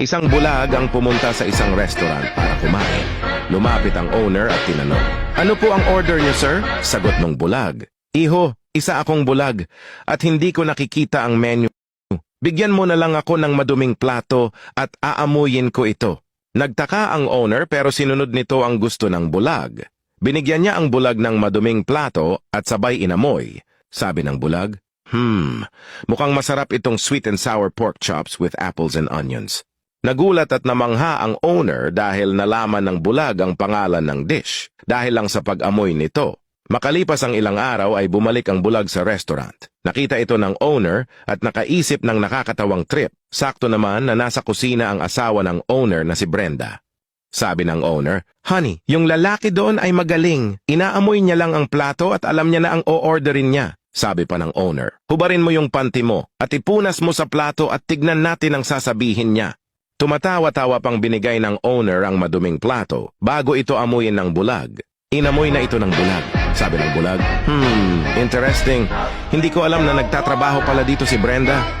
Isang bulag ang pumunta sa isang restaurant para kumain. Lumapit ang owner at tinanong, Ano po ang order niyo, sir? Sagot ng bulag. Iho, isa akong bulag at hindi ko nakikita ang menu. Bigyan mo na lang ako ng maduming plato at aamuyin ko ito. Nagtaka ang owner pero sinunod nito ang gusto ng bulag. Binigyan niya ang bulag ng maduming plato at sabay inamoy. Sabi ng bulag, Hmm, mukhang masarap itong sweet and sour pork chops with apples and onions. Nagulat at namangha ang owner dahil nalaman ng bulag ang pangalan ng dish dahil lang sa pag-amoy nito. Makalipas ang ilang araw ay bumalik ang bulag sa restaurant. Nakita ito ng owner at nakaisip ng nakakatawang trip. Sakto naman na nasa kusina ang asawa ng owner na si Brenda. Sabi ng owner, Honey, yung lalaki doon ay magaling. Inaamoy niya lang ang plato at alam niya na ang o-orderin niya. Sabi pa ng owner, hubarin mo yung panty mo at ipunas mo sa plato at tignan natin ang sasabihin niya. Tumatawa-tawa pang binigay ng owner ang maduming plato bago ito amuyin ng bulag. Inamoy na ito ng bulag. Sabi ng bulag, Hmm, interesting. Hindi ko alam na nagtatrabaho pala dito si Brenda.